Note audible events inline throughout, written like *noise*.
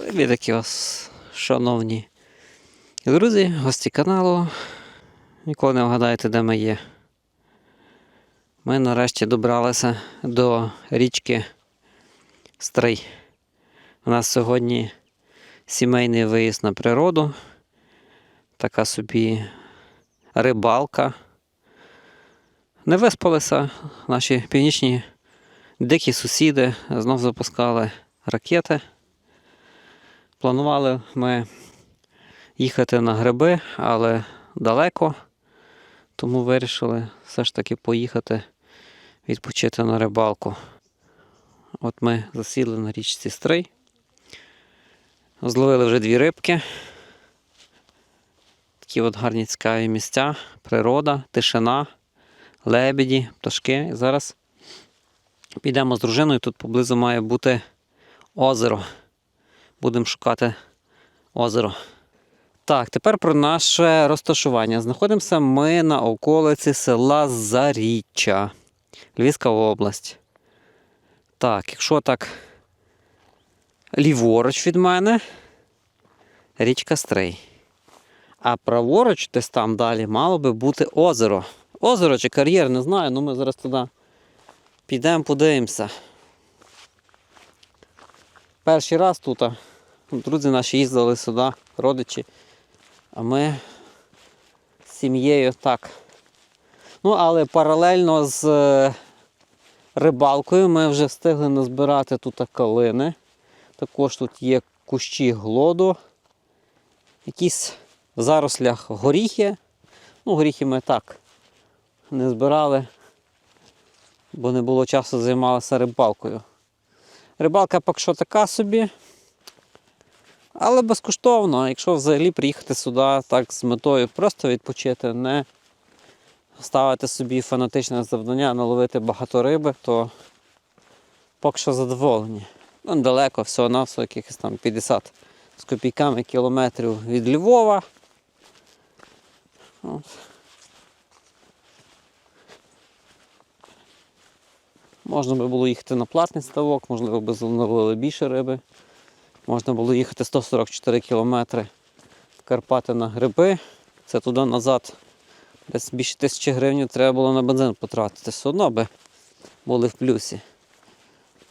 Привітки вас, шановні друзі, гості каналу. Ніколи не вгадаєте, де ми є. Ми нарешті добралися до річки Стрий. У нас сьогодні сімейний виїзд на природу. Така собі рибалка. Не виспалися наші північні дикі сусіди знов запускали ракети. Планували ми їхати на гриби, але далеко, тому вирішили все ж таки поїхати відпочити на рибалку. От ми засіли на річці Стрий. Зловили вже дві рибки. Такі от гарні цікаві місця, природа, тишина, лебеді, пташки. І зараз підемо з дружиною. Тут поблизу має бути озеро будемо шукати озеро. Так, тепер про наше розташування. Знаходимося ми на околиці села Заріччя, Львівська область. Так, якщо так ліворуч від мене, річка Стрий. А праворуч, десь там далі, мало би бути озеро. Озеро чи кар'єр, не знаю, але ми зараз туди підемо, подивимося. Перший раз тут. Друзі наші їздили сюди, родичі. А ми з сім'єю так. Ну, але паралельно з е, рибалкою ми вже встигли назбирати тут калини. Також тут є кущі глоду, якісь в зарослях горіхи. Ну, горіхи ми так не збирали, бо не було часу займалися рибалкою. Рибалка поки що така собі. Але безкоштовно, якщо взагалі приїхати сюди так з метою просто відпочити, не ставити собі фанатичне завдання, наловити багато риби, то поки що задоволені. Ну, далеко, всього на всього якихось там 50 з копійками кілометрів від Львова. Можна би було їхати на платний ставок, можливо, би зловили більше риби. Можна було їхати 144 кілометри в Карпати на гриби. Це туди назад. Десь більше тисячі гривень треба було на бензин потратити. Все одно би були в плюсі.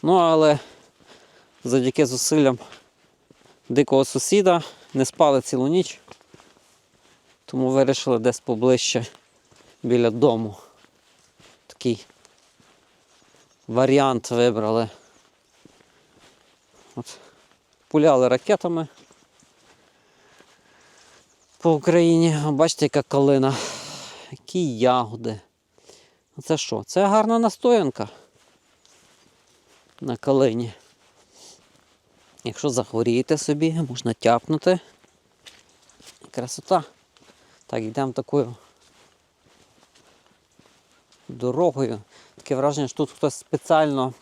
Ну, але завдяки зусиллям дикого сусіда не спали цілу ніч. Тому вирішили десь поближче біля дому. Такий варіант вибрали. Пуляли ракетами по Україні. Бачите, яка калина, які ягоди. Це що? Це гарна настоянка на калині. Якщо захворієте собі, можна тяпнути. Красота. Так, йдемо такою дорогою. Таке враження, що тут хтось спеціально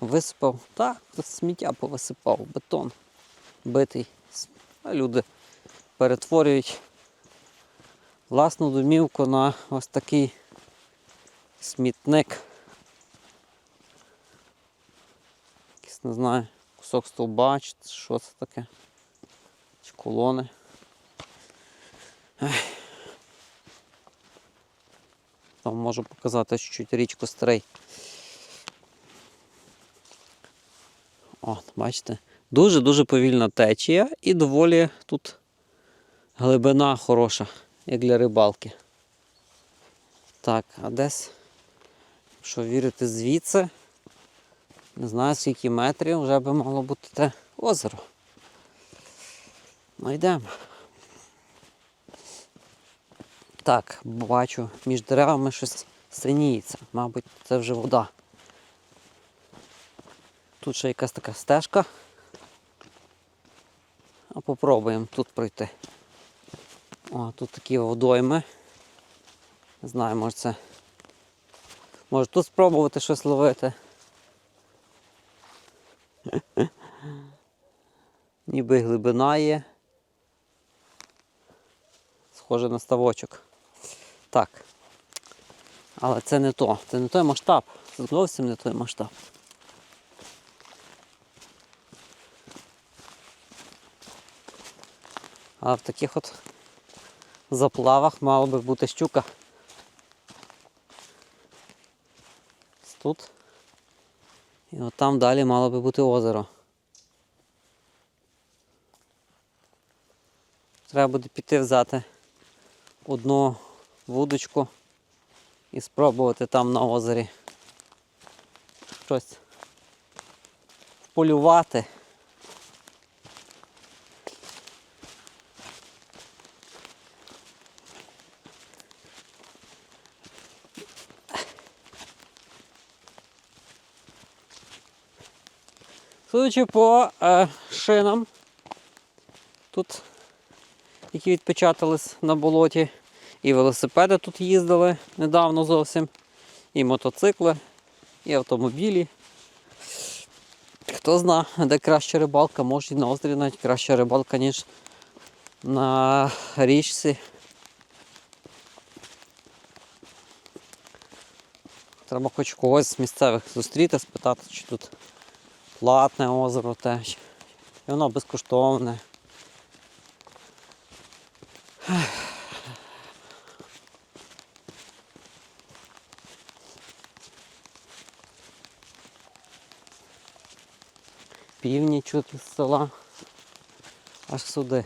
висипав. Хтось сміття повисипав, бетон битий. А люди перетворюють власну домівку на ось такий смітник. Якийсь, не знаю, кусок стовба, чи що це таке. Чи колони. Ех. Там можу показати чуть-чуть річку Стрей. От, бачите, дуже-дуже повільна течія і доволі тут глибина хороша, як для рибалки. Так, а десь, якщо вірити звідси, не знаю скільки метрів, вже би мало бути те озеро. Ну йдемо. Так, бачу, між деревами щось синіється. Мабуть, це вже вода. Тут ще якась така стежка. А попробуємо тут пройти. О, тут такі водойми. Не знаю, може це. Може тут спробувати щось ловити. *laughs* Ніби глибина є. Схоже на ставочок. Так. Але це не то. Це не той масштаб. Це зовсім не той масштаб. А в таких от заплавах мала би бути щука. Тут. І от там далі мало би бути озеро. Треба буде піти взяти одну вудочку і спробувати там на озері щось полювати. Судячи по е, шинам, тут, які відпечатались на болоті, і велосипеди тут їздили недавно зовсім, і мотоцикли, і автомобілі. Хто зна, де краща рибалка, може і на острові навіть краща рибалка, ніж на річці. Треба хоч когось з місцевих зустріти, спитати, чи тут платне озеро теж. І воно безкоштовне. Північ чути з села аж сюди.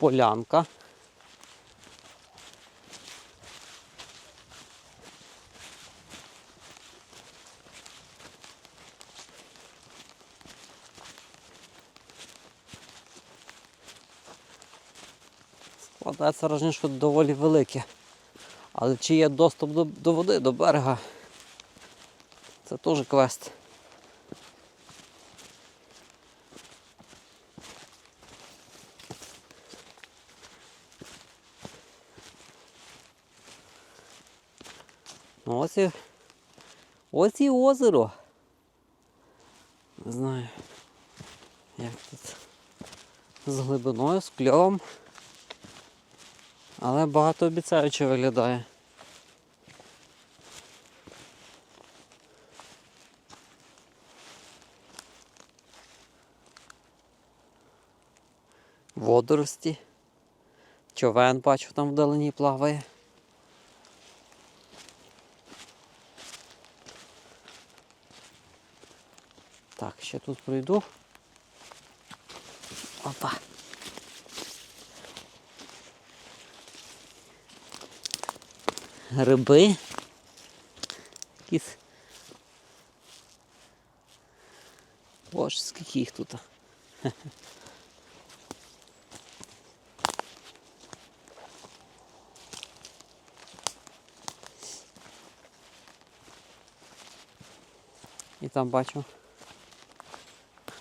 Полянка. Складається враження, що доволі велике. Але чи є доступ до, до води, до берега? Це теж квест. Ну, ось і, ось і озеро. Не знаю, як тут з глибиною, з кльовом. Але багато обіцяюче виглядає. Водорості. Човен бачу там вдалині плаває. Так, ще тут пройду. Опа. Гриби. Якісь. Боже, скільки їх тут. І там бачу,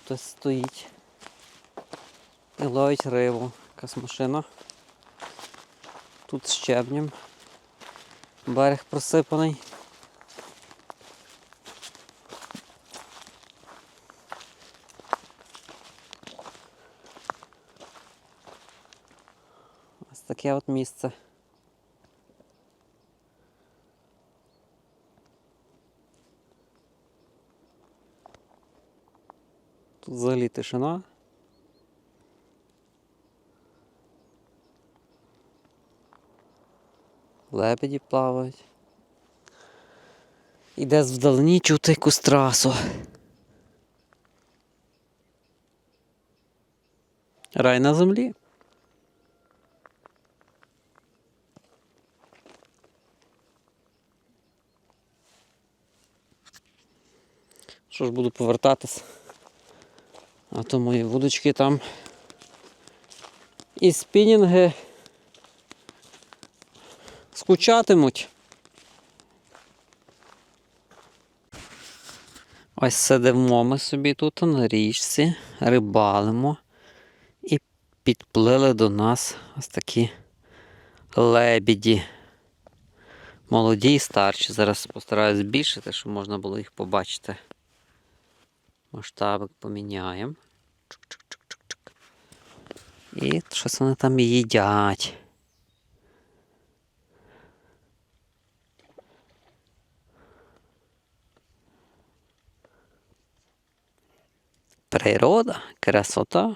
хтось стоїть і ловить рибу. Якась машина. Тут з щебнем. Берег просипаний. Ось таке от місце. Тут взагалі тишина. Лебеді плавають. І десь вдалині чути якусь трасу. Рай на землі. Що ж буду повертатись. А то мої вудочки там і спінінги скучатимуть. Ось сидимо ми собі тут на річці, рибалимо і підплили до нас ось такі лебіді. Молоді і старші. Зараз постараюсь збільшити, щоб можна було їх побачити. Масштабик поміняємо. Чик -чик -чик -чик -чик. І щось вони там їдять. Природа, красота.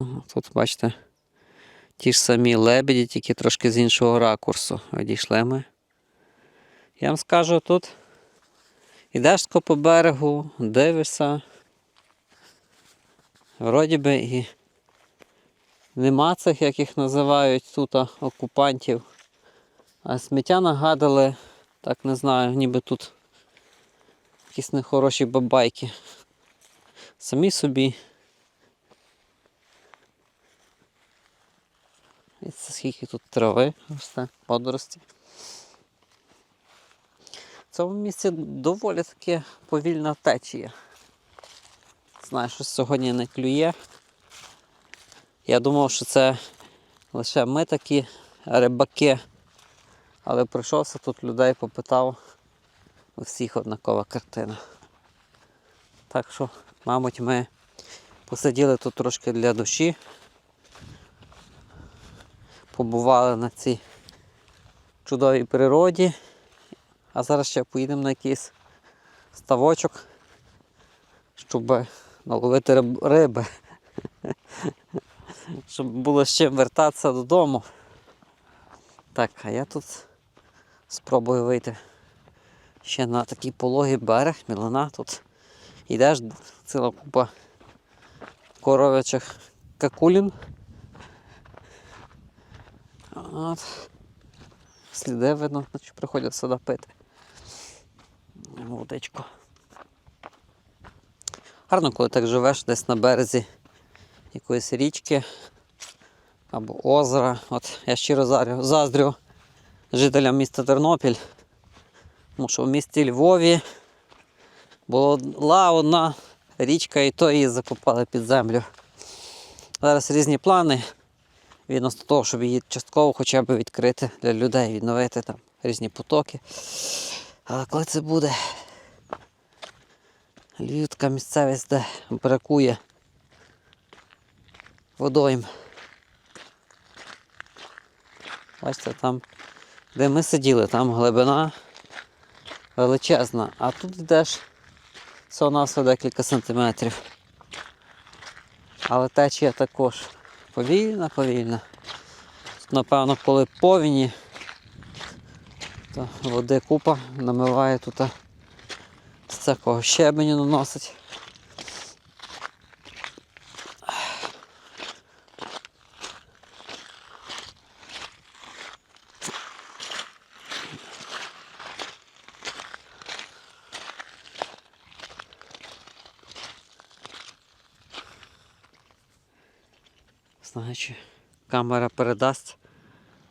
Ага, Тут, бачите, ті ж самі лебеді, тільки трошки з іншого ракурсу. Відійшли ми. Я вам скажу, тут ідеш по берегу, дивишся. Вроді би і нема цих, як їх називають тут окупантів. А сміття нагадали, так не знаю, ніби тут якісь нехороші бабайки. Самі собі. Це скільки тут трави росте, водорості. В цьому місці доволі таки повільна течія. Знаю, що сьогодні не клює. Я думав, що це лише ми такі рибаки. Але прийшовся тут людей, попитав. У всіх однакова картина. Так що, мабуть, ми посиділи тут трошки для душі. Побували на цій чудовій природі. А зараз ще поїдемо на якийсь ставочок, щоб наловити риби. *laughs* Щоб було з чим вертатися додому. Так, а я тут спробую вийти ще на такий пологий берег, мілина тут. Йдеш ціла купа коровячих какулін. От. Сліди видно, значить приходять сюди пити. Водичку. Гарно, коли так живеш десь на березі якоїсь річки або озера. От я щиро заздрю жителям міста Тернопіль. Тому що в місті Львові була одна річка і то її закопали під землю. Зараз різні плани відносно того, щоб її частково хоча б відкрити для людей, відновити там різні потоки. Але коли це буде? Львів місцевість, де бракує водойм. Бачите, там, де ми сиділи, там глибина величезна, а тут йдеш всього на декілька сантиметрів. Але течія також повільна, повільно. Напевно, коли повіні, то води купа намиває тут з цього щебеню наносить. Значить, камера передасть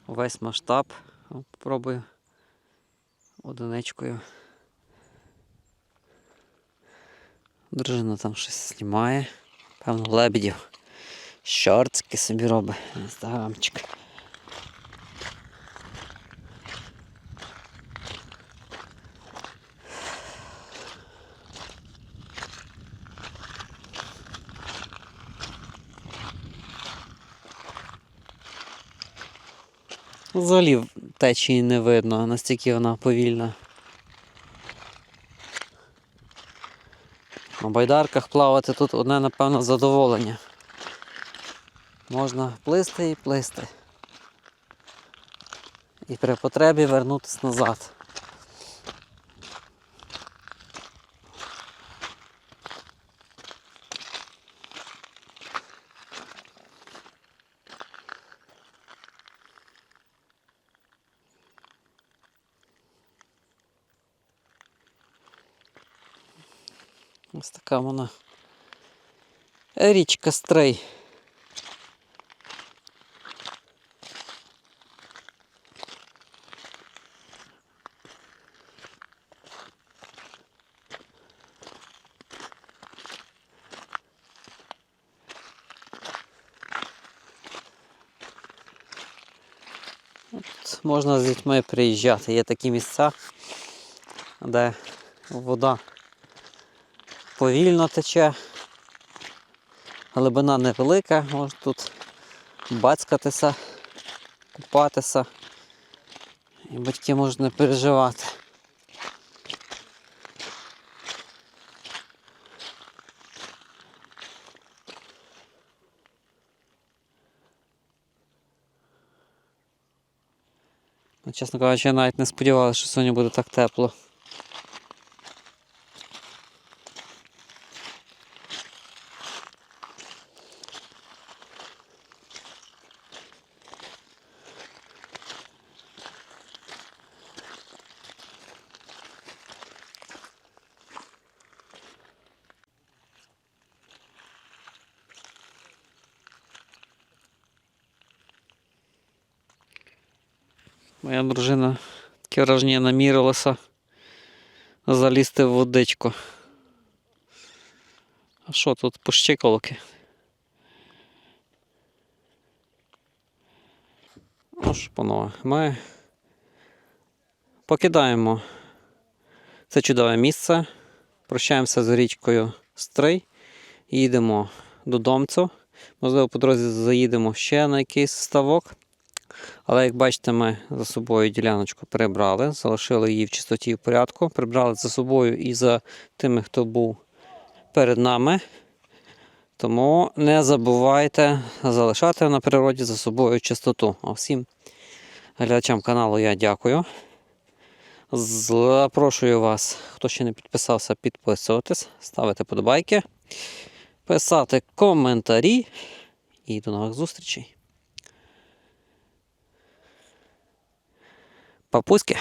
увесь масштаб. Попробую одиничкою. Дружина там щось знімає. Певно, лебедів. Шортики собі робить. Інстаграмчик. Взагалі течії не видно, настільки вона повільна. На байдарках плавати тут одне, напевно, задоволення. Можна плисти і плисти. І при потребі вернутися назад. Ось така вона. Річка Стрей. Можна з дітьми приїжджати. Є такі місця, де вода повільно тече, глибина невелика, можна тут бацькатися, купатися. І батьки можуть не переживати. Ну, Чесно кажучи, я навіть не сподівався, що сьогодні буде так тепло. Моя дружина таке враження намірилася залізти в водичку. А що тут пощиколки? Ну що, панове, ми покидаємо це чудове місце, прощаємося з річкою Стрий, їдемо додомцю. Можливо, по дорозі заїдемо ще на якийсь ставок. Але як бачите, ми за собою діляночку прибрали, залишили її в чистоті і в порядку, прибрали за собою і за тими, хто був перед нами. Тому не забувайте залишати на природі за собою чистоту. А всім глядачам каналу я дякую. Запрошую вас, хто ще не підписався, підписуватись, ставити подобайки, писати коментарі і до нових зустрічей. Папуськи.